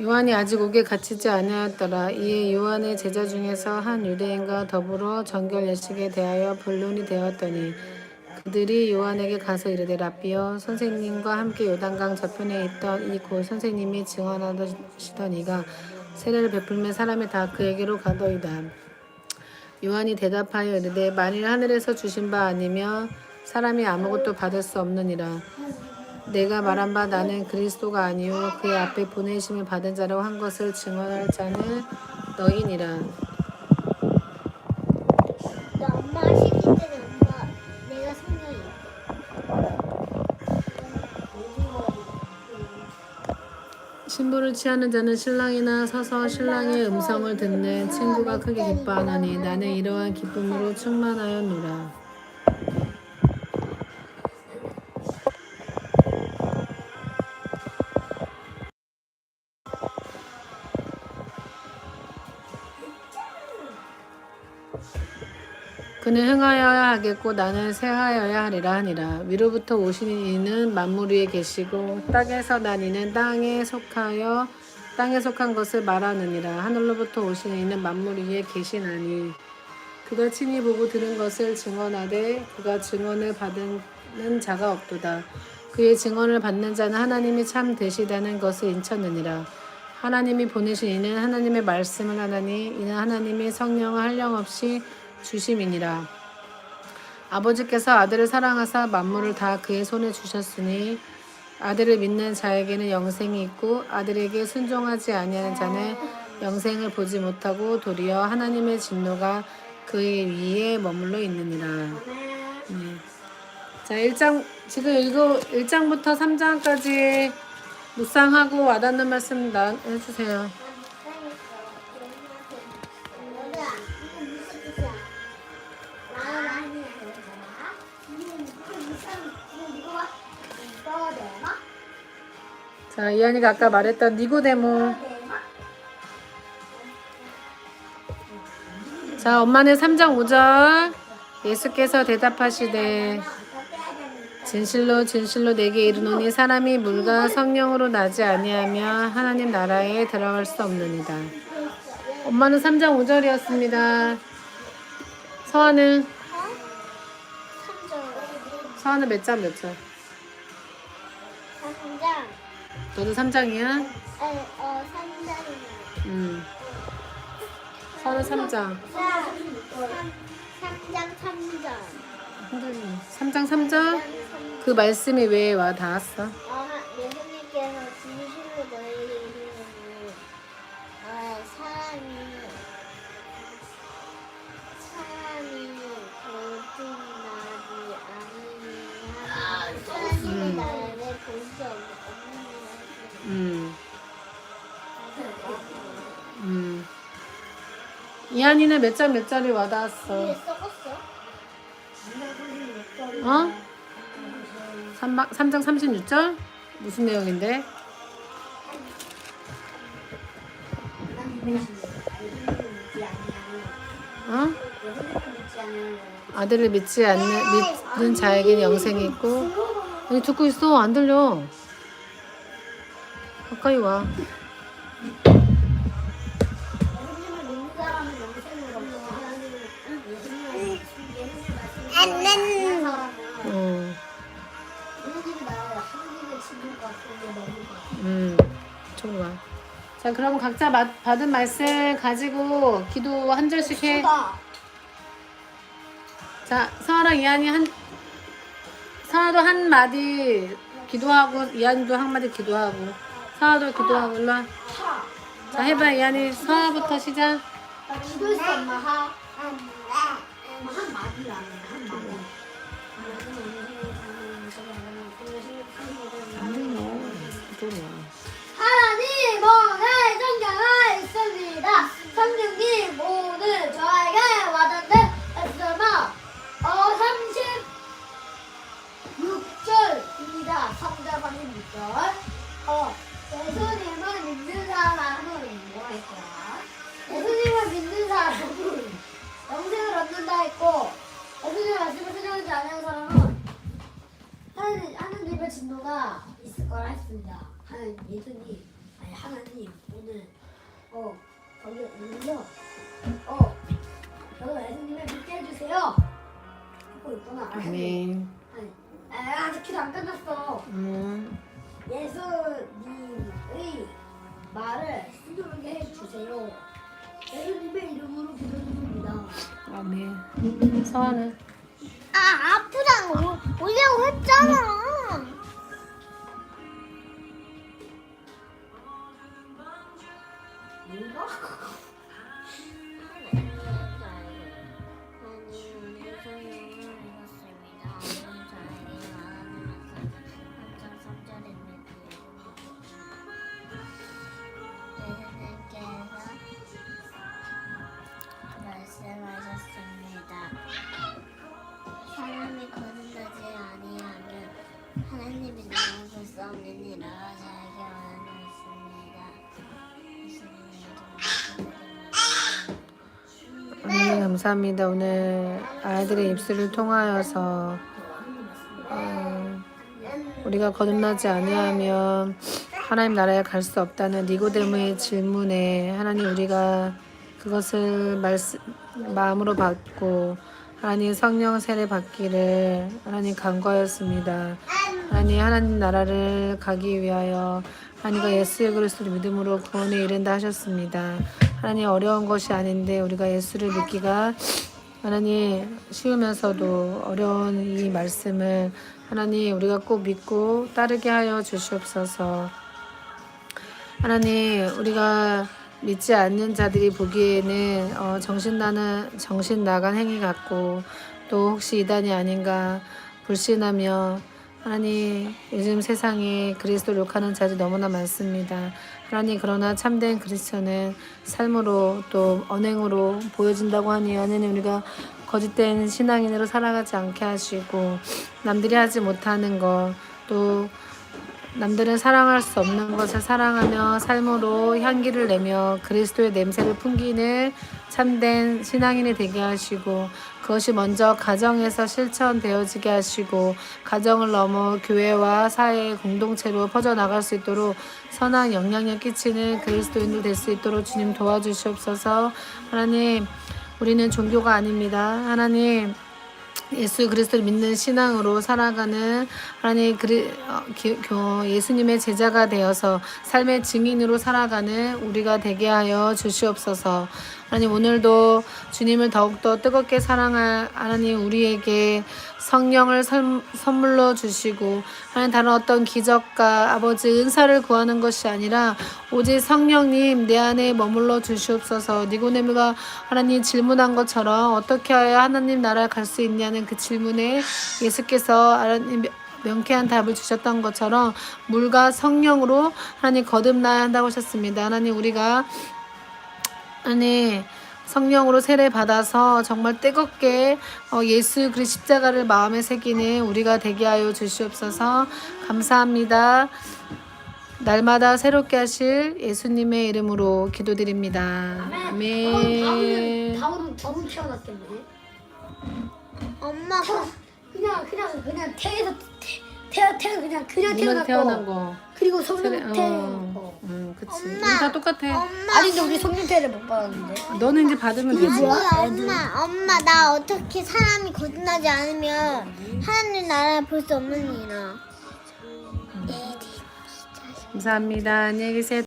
요한이 아직 옥에 갇히지 아니하였더라. 이에 요한의 제자 중에서 한 유대인과 더불어 정결 예식에 대하여 변론이 되었더니 그들이 요한에게 가서 이르되 라비여 선생님과 함께 요단강 저편에 있던 이 곧 선생님이 증언하시던 이가 세례를 베풀면 사람이 다 그에게로 가더이다. 요한이 대답하여 이르되 만일 하늘에서 주신 바 아니면 사람이 아무것도 받을 수 없느니라. 내가 말한 바 나는 그리스도가 아니요 그의 앞에 보내심을 받은 자라고 한 것을 증언할 자는 너희니라. 너 엄마 시킬 때는 엄마 내가 성경이 신부를 취하는 자는 신랑이나 서서 신랑의 음성을 듣는 친구가 크게 기뻐하나니 나는 이러한 기쁨으로 충만하였노라. 그는 흥하여야 하겠고 나는 새하여야 하리라 하니라. 위로부터 오신 이는 만물 위에 계시고 땅에서 난 이는 땅에 속하여 땅에 속한 것을 말하느니라. 하늘로부터 오신 이는 만물 위에 계시나니. 그가 친히 보고 들은 것을 증언하되 그가 증언을 받는 자가 없도다. 그의 증언을 받는 자는 하나님이 참 되시다는 것을 인쳤느니라. 하나님이 보내신 이는 하나님의 말씀을 하나니 이는 하나님이 성령을 한량없이 주심이니라. 아버지께서 아들을 사랑하사 만물을 다 그의 손에 주셨으니 아들을 믿는 자에게는 영생이 있고 아들에게 순종하지 아니하는 자는 영생을 보지 못하고 도리어 하나님의 진노가 그의 위에 머물러 있느니라. 네. 자, 1장 지금 읽어 1장부터 3장까지 묵상하고 와닿는 말씀 나 해주세요. 자, 이한이가 아까 말했던 니고데모. 자, 엄마는 3장 5절. 예수께서 대답하시되 진실로 진실로 내게 이르노니 사람이 물과 성령으로 나지 아니하면 하나님 나라에 들어갈 수 없느니라. 엄마는 3장 5절이었습니다. 서아는 삼절 서아는 몇장몇 절? 삼장 너도 3장이야? 어 삼장이야 음. 서아는 3장. 삼장 삼절 3장 3절? 그 말씀이 왜 와 닿았어? 음. 음. 이한이는 몇 장몇 절이 와닿았어? 썩었어? 어? 3, 3장 36절? 무슨 내용인데? 어? 아들을 믿지 않는 믿는 자에게는 영생이 있고 아니 듣고 있어 안 들려 가까이 와 안는 어. 음, 저리 와. 자, 그럼 각자 마- 받은 말씀 가지고 기도 한 절씩 해. 자, 서아랑 이한이 한, 서아도 한 마디 기도하고, 이한이도 한 마디 기도하고, 서아도 기도하고, 와. 자, 해봐, 이한이. 서아부터 시작. 나 기도했어 엄마 하. 엄마 한 마디라 한 마디. 안 들려. 소리야. 하나님 오늘 성경을 읽습니다. 성경이 모두 저에게 와닿는 말씀은 어 36절입니다. 3절 36절. 어 예수님을 믿는 사람은 뭐가 있더라? 예수님을 믿는 사람은 영생을 얻는다 했고 예수님의 말씀을 순종하지 않는 사람은 하나님, 하나님의 진노가 있을 거라 했습니다. 하나님 예수님 아니 하나님 오늘 어 거기 오늘요 어 저도 예수님을 믿게 해주세요 하고 있구나 아멘. 아니 아, 아직 기도 안 끝났어 음, 예수님의 말을 순종하게 해주세요. 예수님의 이름으로 기도드립니다. 아멘. 서하는 아 오- 오려고 했잖아. 뭔가? 없느니라 자에게 원하셨습니다. 네, 감사합니다. 오늘 아이들의 입술을 통하여서 어, 우리가 거듭나지 아니하면 하나님 나라에 갈 수 없다는 니고데모의 질문에 하나님 우리가 그것을 말씀, 마음으로 받고 하나님 성령 세례 받기를 하나님 간구하였습니다. 하나님 하나님 나라를 가기 위하여 하나님과 예수의 그리스도를 믿음으로 구원에 이른다 하셨습니다. 하나님 어려운 것이 아닌데 우리가 예수를 믿기가 하나님 쉬우면서도 어려운 이 말씀을 하나님 우리가 꼭 믿고 따르게 하여 주시옵소서. 하나님 우리가 믿지 않는 자들이 보기에는 어, 정신 나는 정신 나간 행위 같고 또 혹시 이단이 아닌가 불신하며 하나님 요즘 세상에 그리스도를 욕하는 자들이 너무나 많습니다. 하나님 그러나 참된 그리스도는 삶으로 또 언행으로 보여진다고 하니 하나님 우리가 거짓된 신앙인으로 살아가지 않게 하시고 남들이 하지 못하는 것또 남들은 사랑할 수 없는 것을 사랑하며 삶으로 향기를 내며 그리스도의 냄새를 풍기는 참된 신앙인이 되게 하시고 그것이 먼저 가정에서 실천되어지게 하시고 가정을 넘어 교회와 사회 공동체로 퍼져나갈 수 있도록 선한 영향력 끼치는 그리스도인도 될수 있도록 주님 도와주시옵소서. 하나님 우리는 종교가 아닙니다. 하나님 예수 그리스도를 믿는 신앙으로 살아가는 하나님 그리, 어, 예수님의 제자가 되어서 삶의 증인으로 살아가는 우리가 되게 하여 주시옵소서. 하나님 오늘도 주님을 더욱더 뜨겁게 사랑할 하나님 우리에게 성령을 선- 선물로 주시고 하나님 다른 어떤 기적과 아버지 은사를 구하는 것이 아니라 오직 성령님 내 안에 머물러 주시옵소서 니고데모가 하나님 질문한 것처럼 어떻게 하여 하나님 나라에 갈 수 있냐는 그 질문에 예수께서 하나님 명쾌한 답을 주셨던 것처럼 물과 성령으로 하나님 거듭나야 한다고 하셨습니다. 하나님 우리가 하나님 성령으로 세례 받아서 정말 뜨겁게 어, 예수 그리 십자가를 마음에 새기는 우리가 되게 하여 주시옵소서 감사합니다. 날마다 새롭게 하실 예수님의 이름으로 기도드립니다. 아멘. 다음은 너무 태어났겠네 엄마 그 그냥 그냥 그냥 태에서 태, 태, 태 그냥 그냥 태어났고 태어난 거. 그리고 세례, 성령 태 어, 어. 음, 그치. 엄마. 우리 다 똑같아. 엄마 아니 근데 우리 성령 태를 못 받았는데 너는 이제 받으면 되지. 아니 엄마 엄마 나 어떻게 사람이 거듭나지 않으면 하나님 나라에 볼수 없느니라 감사합니다. 안녕히 계세요.